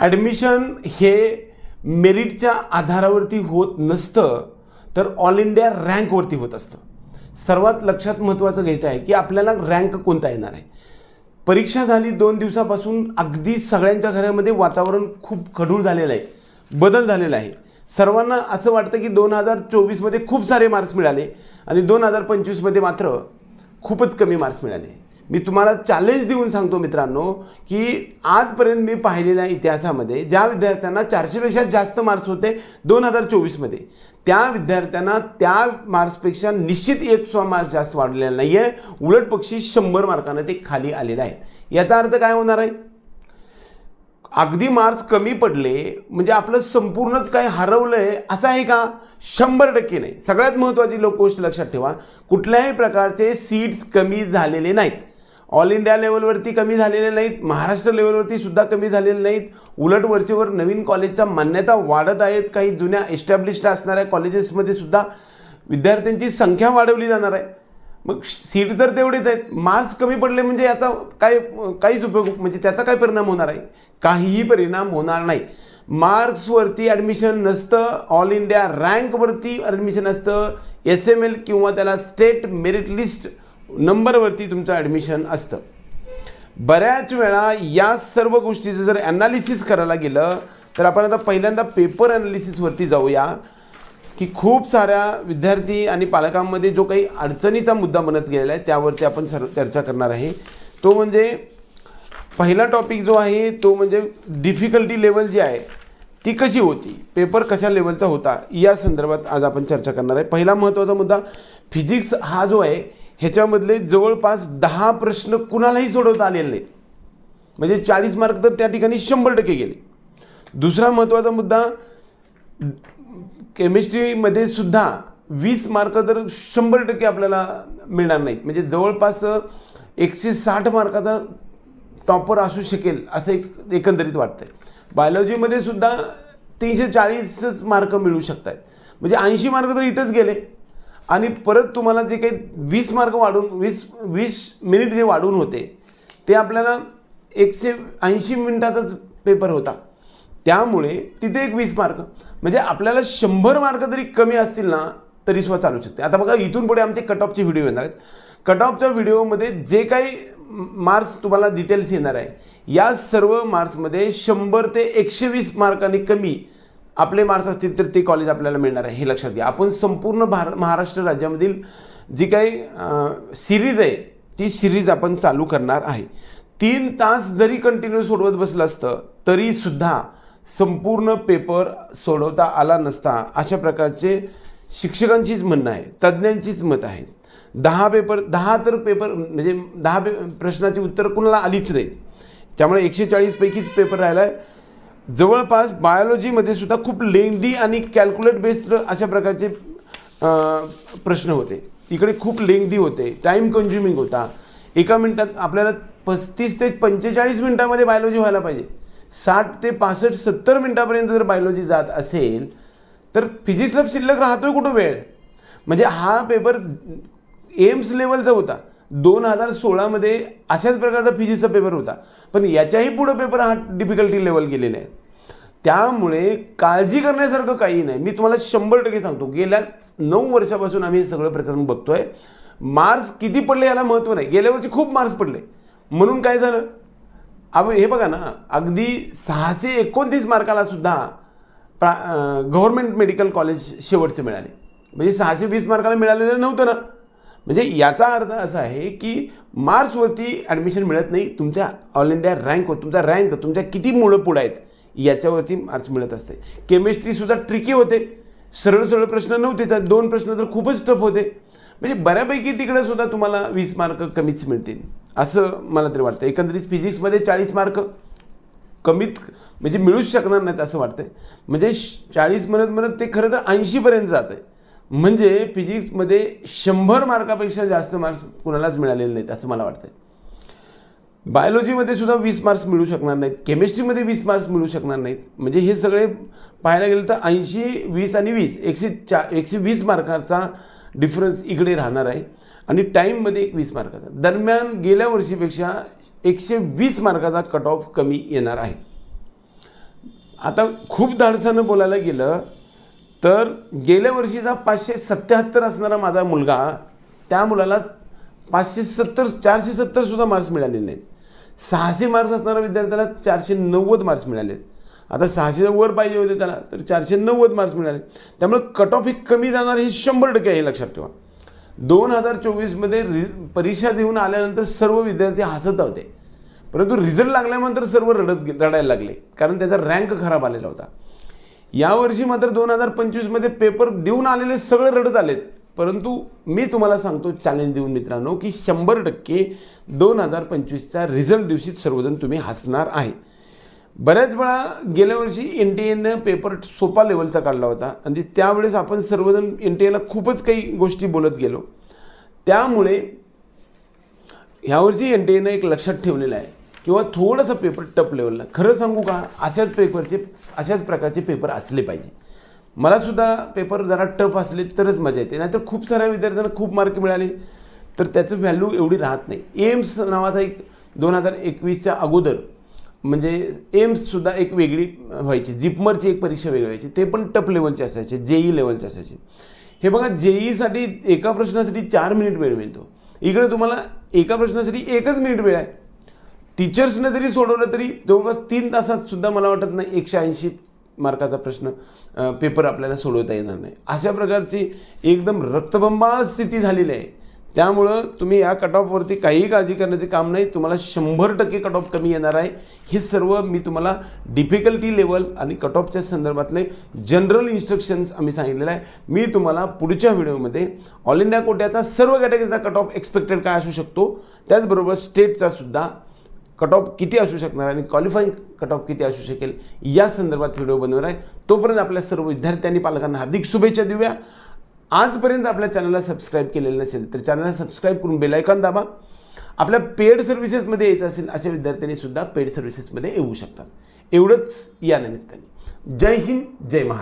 Admission हे मेरिटच्या आधारावरती होत नसतं तर ऑल इंडिया रँकवरती होत असतं. सर्वात लक्षात महत्त्वाचं घ्यायचं आहे की आपल्याला रँक कोणता येणार आहे? परीक्षा झाली दोन दिवसापासून अगदी सगळ्यांच्या घरामध्ये वातावरण खूप खडूळ झालेलं आहे बदल झालेला आहे. सर्वांना असं वाटतं की दोन हजार चोवीसमध्ये खूप सारे मार्क्स मिळाले आणि दोन हजार पंचवीसमध्ये मात्र खूपच कमी मार्क्स मिळाले. मी तुम्हाला चॅलेंज देऊन सांगतो मित्रांनो की आजपर्यंत मी पाहिलेल्या इतिहासामध्ये ज्या विद्यार्थ्यांना चारशेपेक्षा जास्त मार्क्स होते दोन हजार चोवीसमध्ये त्या विद्यार्थ्यांना त्या मार्क्सपेक्षा निश्चित एक सो मार्क्स जास्त वाढलेला नाही आहे उलट पक्षी शंभर मार्कानं ते खाली आलेले आहेत. याचा अर्थ काय होणार आहे? अगदी मार्क्स कमी पडले म्हणजे आपलं संपूर्णच काय हरवलं आहे असं आहे का? शंभर टक्के नाही. सगळ्यात महत्त्वाची लोक गोष्ट लक्षात ठेवा. कुठल्याही प्रकारचे सीट्स कमी झालेले नाहीत. ऑल इंडिया लेवलवरती कमी झालेले नाहीत. महाराष्ट्र लेवलवरती सुद्धा कमी झालेले नाहीत. उलट वरचेवर नवीन कॉलेजच्या मान्यता वाढत आहेत. काही जुन्या एस्टॅब्लिश्ड असणाऱ्या कॉलेजेसमध्ये सुद्धा विद्यार्थ्यांची संख्या वाढवली जाणार आहे. मग सीट जर तेवढेच आहेत. मार्क्स कमी पडले म्हणजे याचा काय काहीच उपयोग म्हणजे त्याचा काय परिणाम होणार आहे? काहीही परिणाम होणार नाही. मार्क्सवरती ॲडमिशन नसतं. ऑल इंडिया रँकवरती ॲडमिशन असतं. एस एम एल किंवा त्याला स्टेट मेरिट लिस्ट नंबरवरती तुमचं ॲडमिशन असतं. बऱ्याच वेळा या सर्व गोष्टीचं जर ॲनालिसिस करायला गेलं तर आपण आता पहिल्यांदा पेपर ॲनालिसिसवरती जाऊया. की खूप साऱ्या विद्यार्थी आणि पालकांमध्ये जो काही अडचणीचा मुद्दा बनत गेलेला आहे त्यावरती आपण सर चर्चा करणार आहे. तो म्हणजे पहिला टॉपिक जो आहे तो म्हणजे डिफिकल्टी लेवल जी आहे ती कशी होती? पेपर कशा लेवलचा होता? या संदर्भात आज आपण चर्चा करणार आहे. पहिला महत्त्वाचा मुद्दा फिजिक्स हा जो आहे ह्याच्यामधले जवळपास दहा प्रश्न कुणालाही सोडवता आलेले नाहीत. म्हणजे चाळीस मार्क तर त्या ठिकाणी शंभर टक्के गेले. दुसरा महत्त्वाचा मुद्दा केमिस्ट्रीमध्ये सुद्धा वीस मार्क तर शंभर टक्के आपल्याला मिळणार नाहीत. म्हणजे जवळपास एकशे साठ मार्काचा टॉपर असू शकेल असं एक एकंदरीत वाटतं आहे बायोलॉजीमध्ये सुद्धा तीनशे चाळीसच मार्क मिळू शकत आहेत म्हणजे ऐंशी मार्क तर इथंच गेले. आणि परत तुम्हाला जे काही वीस मार्क वाढून वीस वीस मिनिट जे वाढून होते ते आपल्याला एकशे ऐंशी मिनिटाचाच पेपर होता. त्यामुळे तिथे एक वीस मार्क. म्हणजे आपल्याला शंभर मार्क जरी कमी असतील ना तरी सुद्धा चालू शकते. आता बघा इथून पुढे आमचे कट ऑफचे व्हिडिओ येणार आहेत. कट ऑफच्या व्हिडिओमध्ये जे काही मार्क्स तुम्हाला डिटेल्स येणार आहे या सर्व मार्क्समध्ये शंभर ते एकशे वीस मार्कांनी कमी आपले मार्क्स असतील तर ते कॉलेज आपल्याला मिळणार आहे हे लक्षात घ्या. आपण संपूर्ण भार महाराष्ट्र राज्यामधील जी काही सिरीज आहे ती सिरीज आपण चालू करणार आहे. तीन तास जरी कंटिन्यू सोडवत बसलं असतं तरीसुद्धा संपूर्ण पेपर सोडवता आला नसता अशा प्रकारचे शिक्षकांचीच म्हणणं आहे तज्ज्ञांचीच मत आहे. दहा पेपर दहा तर पेपर म्हणजे दहा पे प्रश्नाची उत्तरं कुणाला आलीच नाहीत. त्यामुळे एकशे चाळीसपैकीच पेपर राहिला आहे जवळपास बायोलॉजीमध्ये सुद्धा खूप लेंदी आणि कॅल्क्युलेट बेस्ड अशा प्रकारचे प्रश्न होते. इकडे खूप लेंदी होते. टाईम कन्झ्युमिंग होता. एका मिनटात आपल्याला पस्तीस ते पंचेचाळीस मिनटामध्ये बायोलॉजी व्हायला पाहिजे. साठ ते पासष्ट सत्तर मिनटापर्यंत जर बायोलॉजी जात असेल तर फिजिक्सला शिल्लक राहतोय कुठं वेळ? म्हणजे हा पेपर एम्स लेवलचा होता. दोन हजार सोळामध्ये अशाच प्रकारचा फिजिक्सचा पेपर होता. पण याच्याही पुढं पेपर हा डिफिकल्टी लेवल गेलेला आहे त्यामुळे काळजी करण्यासारखं काही नाही. मी तुम्हाला शंभर टक्के सांगतो गेल्या नऊ वर्षापासून आम्ही हे सगळं प्रकरण बघतोय. मार्क्स किती पडले याला महत्त्व नाही. गेल्या वर्षी खूप मार्क्स पडले. म्हणून काय झालं? आपण हे बघा ना अगदी सहाशे एकोणतीस मार्काला सुद्धा प्रा गव्हर्मेंट मेडिकल कॉलेज शेवटचे मिळाले. म्हणजे सहाशे वीस मार्काला मिळालेलं नव्हतं ना. म्हणजे याचा अर्थ असा आहे की मार्क्सवरती ॲडमिशन मिळत नाही तुमच्या ऑल इंडिया रँक तुमचा रँक तुमच्या किती मुळं पुढं आहेत याच्यावरती मार्क्स मिळत असते. केमिस्ट्रीसुद्धा ट्रिकी होते. सरळ सरळ प्रश्न नव्हते त्यात दोन प्रश्न तर खूपच टफ होते. म्हणजे बऱ्यापैकी तिकडे सुद्धा तुम्हाला वीस मार्क कमीच मिळतील. असं मला तरी वाटतं. एकंदरीत फिजिक्समध्ये चाळीस मार्क कमीत म्हणजे मिळूच शकणार नाहीत असं वाटतंय. म्हणजे चाळीस म्हणत म्हणत ते खरं तर ऐंशीपर्यंत जात आहे म्हणजे फिजिक्समध्ये शंभर मार्कापेक्षा जास्त मार्क्स कुणालाच मिळालेले नाहीत असं मला वाटतं बायोलॉजीमध्ये सुद्धा वीस मार्क्स मिळू शकणार नाहीत केमिस्ट्रीमध्ये वीस मार्क्स मिळू शकणार नाहीत. म्हणजे हे सगळे पाहायला गेलं तर ऐंशी वीस आणि वीस एकशे चा एकशे वीस मार्काचा डिफरन्स इकडे राहणार आहे. आणि टाईममध्ये एक वीस मार्काचा. दरम्यान गेल्या वर्षीपेक्षा एकशे वीस मार्काचा कट ऑफ कमी येणार आहे. आता खूप धाडसानं बोलायला गेलं तर गेल्या वर्षीचा पाचशे सत्याहत्तर असणारा माझा मुलगा त्या मुलाला पाचशे सत्तर चारशे सत्तरसुद्धा मार्क्स मिळाले नाहीत. सहाशे मार्क्स असणाऱ्या विद्यार्थ्याला चारशे नव्वद मार्क्स मिळाले आता सहाशेच्या वर पाहिजे होते त्याला तर चारशे नव्वद मार्क्स मिळाले. त्यामुळे कट ऑफ ही कमी जाणार हे शंभर टक्के आहे लक्षात ठेवा. दोन हजार चोवीसमध्ये रि परीक्षा देऊन आल्यानंतर सर्व विद्यार्थी हसत होते. परंतु रिझल्ट लागल्यानंतर सर्व रडत गे- रडायला लागले. कारण त्याचा रँक खराब आलेला होता. यावर्षी मात्र दोन हजार पंचवीसमध्ये पेपर देऊन आलेले सगळे रडत आलेत. परंतु मी तुम्हाला सांगतो चॅलेंज देऊन मित्रांनो की शंभर टक्के दोन हजार पंचवीसचा रिझल्ट दिवशी सर्वजण तुम्ही हसणार आहे. बऱ्याच वेळा गेल्या वर्षी एन टी एनं पेपर सोपा लेवलचा काढला होता. आणि त्यावेळेस आपण सर्वजण एन टी एला खूपच काही गोष्टी बोलत गेलो. त्यामुळे ह्यावर्षी एन टी एनं एक लक्षात ठेवलेलं आहे. किंवा थोडंसं पेपर टप लेवलला खरं सांगू का? अशाच पेपरचे अशाच प्रकारचे पेपर असले पाहिजे. मलासुद्धा पेपर जरा टफ असले तरच मजा येते. नाहीतर खूप साऱ्या विद्यार्थ्यांना खूप मार्क मिळाले तर त्याचं व्हॅल्यू एवढी राहत नाही. एम्स नावाचा एक दोन हजार एकवीसच्या अगोदर म्हणजे एम्ससुद्धा एक वेगळी व्हायची. जिपमरची एक परीक्षा वेगळी व्हायची. ते पण टप लेवलचे असायचे जेई लेवलचे असायचे. हे बघा जेईसाठी एका प्रश्नासाठी चार मिनिट वेळ मिळतो. इकडे तुम्हाला एका प्रश्नासाठी एकच मिनिट वेळ आहे. टीचर्सनं जरी सोडवलं तरी जवळपास तीन तासात सुद्धा मला वाटत नाही एकशे ऐंशी मार्काचा प्रश्न पेपर आपल्याला सोडवता येणार नाही. अशा प्रकारची एकदम रक्तबंबाळ स्थिती झालेली आहे. त्यामुळं तुम्ही या कट ऑफवरती काहीही काळजी करण्याचे काम नाही तुम्हाला शंभर टक्के कट ऑफ कमी येणार आहे. हे सर्व मी तुम्हाला डिफिकल्टी लेवल आणि कट ऑफच्या संदर्भातले जनरल इन्स्ट्रक्शन्स आम्ही सांगितलेलं आहे. मी तुम्हाला पुढच्या व्हिडिओमध्ये ऑल इंडिया कोट्याचा सर्व कॅटेगरीचा कट ऑफ एक्सपेक्टेड काय असू शकतो त्याचबरोबर स्टेटचा सुद्धा कट ऑफ किती असू शकणार आणि क्वालिफाईंग कट ऑफ किती असू शकेल या संदर्भात व्हिडिओ बनवणार आहे. तोपर्यंत आपल्या सर्व विद्यार्थ्यांनी पालकांना हार्दिक शुभेच्छा देऊया. आजपर्यंत आपल्या चॅनलला सबस्क्राईब केलेलं नसेल तर चॅनलला सबस्क्राईब करून बेलायकॉन दाबा. आपल्या पेड सर्व्हिसेसमध्ये यायचं असेल अशा विद्यार्थ्यांनी सुद्धा पेड सर्व्हिसेसमध्ये येऊ शकतात. एवढंच या निमित्ताने. जय हिंद जय महा